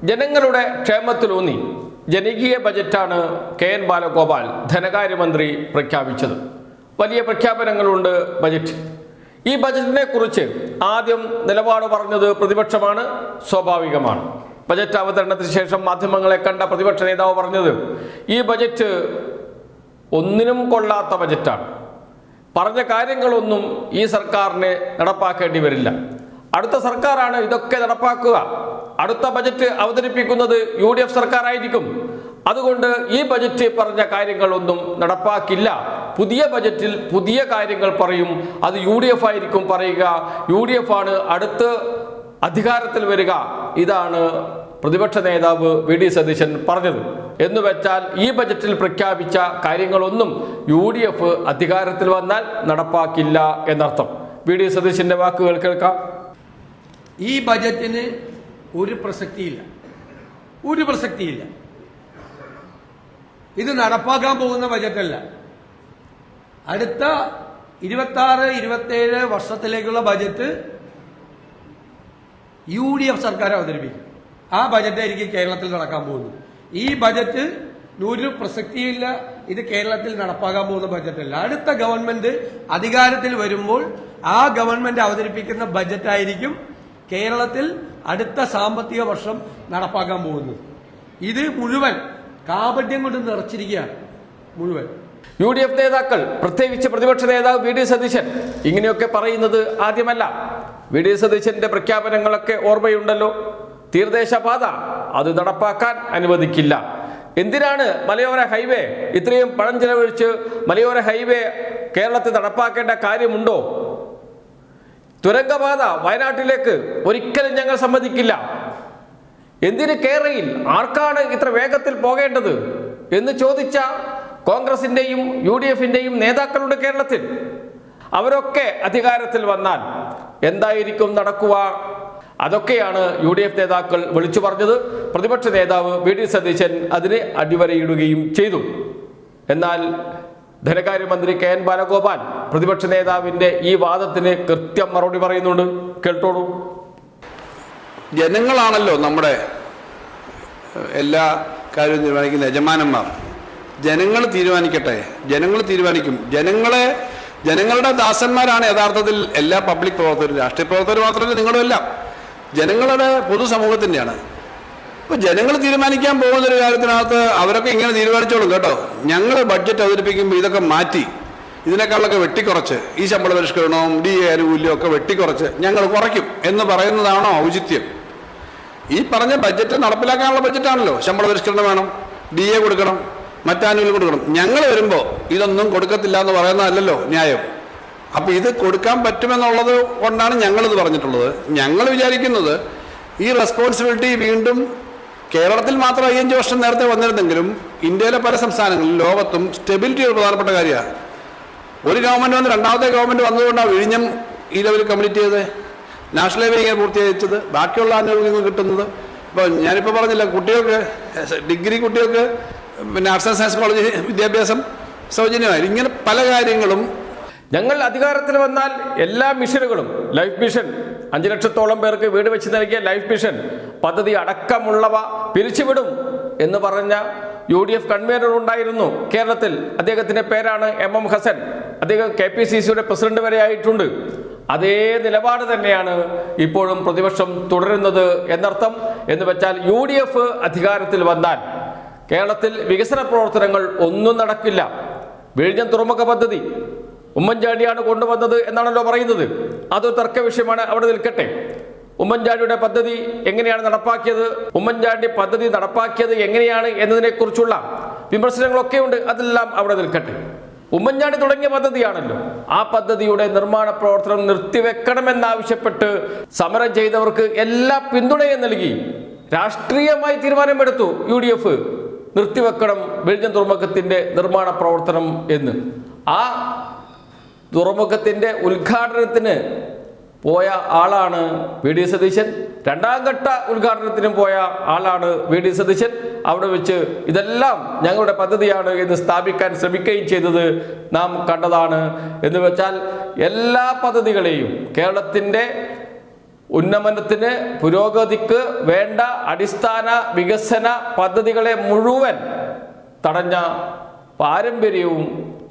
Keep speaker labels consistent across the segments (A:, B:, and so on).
A: ജനങ്ങളുടെ ക്ഷേമത്തിലൂന്നി ജനകീയ ബജറ്റാണ് കെ എൻ ബാലഗോപാൽ ധനകാര്യമന്ത്രി പ്രഖ്യാപിച്ചത്. വലിയ പ്രഖ്യാപനങ്ങളുണ്ട് ബജറ്റ്. ഈ ബജറ്റിനെ കുറിച്ച് ആദ്യം നിലപാട് പറഞ്ഞത് പ്രതിപക്ഷമാണ് സ്വാഭാവികമാണ്. ബജറ്റ് അവതരണത്തിന് ശേഷം മാധ്യമങ്ങളെ കണ്ട പ്രതിപക്ഷ നേതാവ് പറഞ്ഞത് ഈ ബജറ്റ് ഒന്നിനും കൊള്ളാത്ത ബജറ്റാണ്. പറഞ്ഞ കാര്യങ്ങളൊന്നും ഈ സർക്കാരിനെ നടപ്പാക്കേണ്ടി വരില്ല. അടുത്ത സർക്കാരാണ് ഇതൊക്കെ നടപ്പാക്കുക. അടുത്ത ബജറ്റ് അവതരിപ്പിക്കുന്നത് യു ഡി എഫ് സർക്കാരായിരിക്കും. അതുകൊണ്ട് ഈ ബജറ്റ് പറഞ്ഞ കാര്യങ്ങളൊന്നും നടപ്പാക്കില്ല. പുതിയ ബജറ്റിൽ പുതിയ കാര്യങ്ങൾ പറയും. അത് യു ഡി എഫ് ആയിരിക്കും പറയുക. യു ഡി എഫ് ആണ് അടുത്ത് അധികാരത്തിൽ വരിക. ഇതാണ് പ്രതിപക്ഷ നേതാവ് വി ഡി സതീശൻ പറഞ്ഞത്. എന്ന് വെച്ചാൽ ഈ ബജറ്റിൽ പ്രഖ്യാപിച്ച കാര്യങ്ങളൊന്നും യു ഡി എഫ് അധികാരത്തിൽ വന്നാൽ നടപ്പാക്കില്ല എന്നർത്ഥം. വി ഡി സതീശന്റെ വാക്കുകൾ കേൾക്കാം.
B: ഈ ബജറ്റിന് ഒരു പ്രസക്തിയില്ല. ഒരു പ്രസക്തിയില്ല. ഇത് നടപ്പാക്കാൻ പോകുന്ന ബജറ്റല്ല. അടുത്ത ഇരുപത്തി ആറ് ഇരുപത്തേഴ് വർഷത്തിലേക്കുള്ള ബജറ്റ് യു ഡി എഫ് സർക്കാർ അവതരിപ്പിക്കും. ആ ബജറ്റായിരിക്കും കേരളത്തിൽ നടക്കാൻ പോകുന്നത്. ഈ ബജറ്റ് ഒരു പ്രസക്തിയില്ല. ഇത് കേരളത്തിൽ നടപ്പാക്കാൻ പോകുന്ന ബജറ്റല്ല. അടുത്ത ഗവൺമെന്റ് അധികാരത്തിൽ വരുമ്പോൾ ആ ഗവൺമെന്റ് അവതരിപ്പിക്കുന്ന ബജറ്റായിരിക്കും കേരളത്തിൽ അടുത്ത സാമ്പത്തിക വർഷം നടപ്പാക്കാൻ പോകുന്നത്. ഇത് മുഴുവൻ കാപട്യം കൊണ്ട് നിറച്ചിരിക്കുകയാണ്. മുഴുവൻ.
A: യു ഡി എഫ് നേതാക്കൾ പ്രത്യേകിച്ച് പ്രതിപക്ഷ നേതാവ് വി ഡി സതീശൻ ഇങ്ങനെയൊക്കെ പറയുന്നത് ആദ്യമല്ല. വി ഡി സതീശന്റെ പ്രഖ്യാപനങ്ങളൊക്കെ ഓർമ്മയുണ്ടല്ലോ. തീരദേശപാത അത് നടപ്പാക്കാൻ അനുവദിക്കില്ല. എന്തിനാണ് മലയോര ഹൈവേ ഇത്രയും പണം ചെലവഴിച്ച് മലയോര ഹൈവേ കേരളത്തിൽ നടപ്പാക്കേണ്ട കാര്യമുണ്ടോ? തുരങ്കപാത വയനാട്ടിലേക്ക് ഒരിക്കലും ഞങ്ങൾ സമ്മതിക്കില്ല. എന്തിന് കേരളയിൽ ആർക്കാണ് ഇത്ര വേഗത്തിൽ പോകേണ്ടത് എന്ന് ചോദിച്ച കോൺഗ്രസിന്റെയും യു ഡി എഫിന്റെയും നേതാക്കളുണ്ട് കേരളത്തിൽ അവരൊക്കെ അധികാരത്തിൽ വന്നാൽ എന്തായിരിക്കും നടക്കുക? അതൊക്കെയാണ് യു ഡി എഫ് നേതാക്കൾ വിളിച്ചു പറഞ്ഞത്. പ്രതിപക്ഷ നേതാവ് വി ഡി സതീശൻ അതിന് അടിവരയിടുകയും ചെയ്തു. എന്നാൽ ധനകാര്യമന്ത്രി കെ എൻ ബാലഗോപാൽ പ്രതിപക്ഷ നേതാവിന്റെ ഈ വാദത്തിന് കൃത്യം മറുപടി പറയുന്നുണ്ട്. കേട്ടോളൂ
C: ജനങ്ങളാണല്ലോ നമ്മുടെ എല്ലാ കാര്യവും തീരുമാനിക്കുന്ന യജമാനന്മാർ. ജനങ്ങൾ തീരുമാനിക്കട്ടെ ജനങ്ങൾ തീരുമാനിക്കും. ജനങ്ങളെ ജനങ്ങളുടെ ദാസന്മാരാണ് യഥാർത്ഥത്തിൽ എല്ലാ പബ്ലിക് പ്രവർത്തകരും രാഷ്ട്രീയ പ്രവർത്തകർ മാത്രമല്ല നിങ്ങളും എല്ലാം ജനങ്ങളുടെ പൊതുസമൂഹത്തിന്റെയാണ്. ഇപ്പൊ ജനങ്ങൾ തീരുമാനിക്കാൻ പോകുന്ന ഒരു കാര്യത്തിനകത്ത് അവരൊക്കെ ഇങ്ങനെ തീരുമാനിച്ചോളും കേട്ടോ. ഞങ്ങൾ ബഡ്ജറ്റ് അവതരിപ്പിക്കുമ്പോൾ ഇതൊക്കെ മാറ്റി ഇതിനേക്കാളൊക്കെ വെട്ടിക്കുറച്ച് ഈ ശമ്പള പരിഷ്കരണവും ഡി എ ആനുകൂല്യവും ഒക്കെ വെട്ടിക്കുറച്ച് ഞങ്ങൾ കുറയ്ക്കും എന്ന് പറയുന്നതാണോ ഔചിത്യം? ഈ പറഞ്ഞ ബഡ്ജറ്റ് നടപ്പിലാക്കാനുള്ള ബഡ്ജറ്റാണല്ലോ ശമ്പള പരിഷ്കരണം വേണം ഡി എ കൊടുക്കണം മറ്റാനുകൂല്യം കൊടുക്കണം. ഞങ്ങൾ വരുമ്പോൾ ഇതൊന്നും കൊടുക്കത്തില്ല എന്ന് പറയുന്നതല്ലല്ലോ ന്യായം. അപ്പോൾ ഇത് കൊടുക്കാൻ പറ്റുമെന്നുള്ളത് കൊണ്ടാണ് ഞങ്ങളിത് പറഞ്ഞിട്ടുള്ളത്. ഞങ്ങൾ വിചാരിക്കുന്നത് ഈ റെസ്പോൺസിബിലിറ്റി വീണ്ടും കേരളത്തിൽ മാത്രം ഐ എൻ ജി വർഷം നേരത്തെ വന്നിരുന്നെങ്കിലും ഇന്ത്യയിലെ പല സംസ്ഥാനങ്ങളിലും ലോകത്തും സ്റ്റെബിലിറ്റി ഒരു പ്രധാനപ്പെട്ട കാര്യമാണ്. ഒരു ഗവൺമെന്റ് വന്ന് രണ്ടാമത്തെ ഗവൺമെന്റ് വന്നതുകൊണ്ടാണ് വിഴിഞ്ഞം ഈ ലെവലിൽ കംപ്ലീറ്റ് ചെയ്തത്. നാഷണൽ ഹൈവേ ഇങ്ങനെ പൂർത്തീകരിച്ചത്. ബാക്കിയുള്ള ആനുകൂല്യങ്ങൾ കിട്ടുന്നത്. ഇപ്പോൾ ഞാനിപ്പോൾ പറഞ്ഞില്ല കുട്ടികൾക്ക് ഡിഗ്രി കുട്ടികൾക്ക് പിന്നെ ആർട്സ് ആൻഡ് സയൻസ് കോളേജ് വിദ്യാഭ്യാസം സൗജന്യമായി. ഇങ്ങനെ പല കാര്യങ്ങളും
A: ഞങ്ങൾ അധികാരത്തിൽ വന്നാൽ എല്ലാ മിഷനുകളും ലൈഫ് മിഷൻ അഞ്ചു ലക്ഷത്തോളം പേർക്ക് വീട് വെച്ച് നൽകിയ ലൈഫ് മിഷൻ പദ്ധതി അടക്കമുള്ളവ പിരിച്ചുവിടും എന്ന് പറഞ്ഞ യു ഡി എഫ് കൺവീനർ ഉണ്ടായിരുന്നു കേരളത്തിൽ. അദ്ദേഹത്തിന്റെ പേരാണ് എം എം ഹസൻ. അദ്ദേഹം കെ പി സി സിയുടെ പ്രസിഡന്റ് വരെ ആയിട്ടുണ്ട്. അതേ നിലപാട് തന്നെയാണ് ഇപ്പോഴും പ്രതിപക്ഷം തുടരുന്നത് എന്നർത്ഥം എന്ന് വെച്ചാൽ യു ഡി എഫ് അധികാരത്തിൽ വന്നാൽ കേരളത്തിൽ വികസന പ്രവർത്തനങ്ങൾ ഒന്നും നടക്കില്ല. വിഴിഞ്ഞം തുറമുഖ പദ്ധതി ഉമ്മൻചാണ്ടിയാണ് കൊണ്ടുവന്നത് എന്നാണല്ലോ പറയുന്നത്. അതൊരു തർക്ക വിഷയമാണ് അവിടെ നിൽക്കട്ടെ. ഉമ്മൻചാണ്ടിയുടെ പദ്ധതി എങ്ങനെയാണ് നടപ്പാക്കിയത്? ഉമ്മൻചാണ്ടി പദ്ധതി നടപ്പാക്കിയത് എങ്ങനെയാണ് എന്നതിനെക്കുറിച്ചുള്ള വിമർശനങ്ങളൊക്കെ ഉണ്ട്. അതെല്ലാം അവിടെ നിൽക്കട്ടെ. ഉമ്മൻചാണ്ടി തുടങ്ങിയ പദ്ധതിയാണല്ലോ. ആ പദ്ധതിയുടെ നിർമ്മാണ പ്രവർത്തനം നിർത്തിവെക്കണമെന്നാവശ്യപ്പെട്ട് സമരം ചെയ്തവർക്ക് എല്ലാ പിന്തുണയും നൽകി രാഷ്ട്രീയമായി തീരുമാനമെടുത്തു യു ഡി എഫ് നിർത്തിവെക്കണം ബെൽജിയൻ തുറമുഖത്തിന്റെ നിർമ്മാണ പ്രവർത്തനം എന്ന്. ആ തുറമുഖത്തിന്റെ ഉദ്ഘാടനത്തിന് പോയ ആളാണ് വി ഡി സതീശൻ. രണ്ടാം ഘട്ട ഉദ്ഘാടനത്തിനും പോയ ആളാണ് വി ഡി സതീശൻ. അവിടെ വെച്ച് ഇതെല്ലാം ഞങ്ങളുടെ പദ്ധതിയാണ് എന്ന് സ്ഥാപിക്കാൻ ശ്രമിക്കുകയും ചെയ്തത് നാം കണ്ടതാണ്. എന്ന് വെച്ചാൽ എല്ലാ പദ്ധതികളെയും കേരളത്തിന്റെ ഉന്നമനത്തിന് പുരോഗതിക്ക് വേണ്ട അടിസ്ഥാന വികസന പദ്ധതികളെ മുഴുവൻ തടഞ്ഞ പാരമ്പര്യവും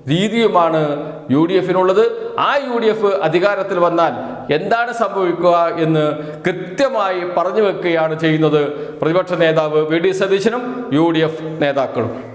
A: രീതിയുമാണ് യു ഡി എഫിനുള്ളത്. ആ യു ഡി എഫ് അധികാരത്തിൽ വന്നാൽ എന്താണ് സംഭവിക്കുക എന്ന് കൃത്യമായി പറഞ്ഞു വെക്കുകയാണ് ചെയ്യുന്നത്. പ്രതിപക്ഷ നേതാവ് വി ഡി സതീശനും യു ഡി എഫ് നേതാക്കളും.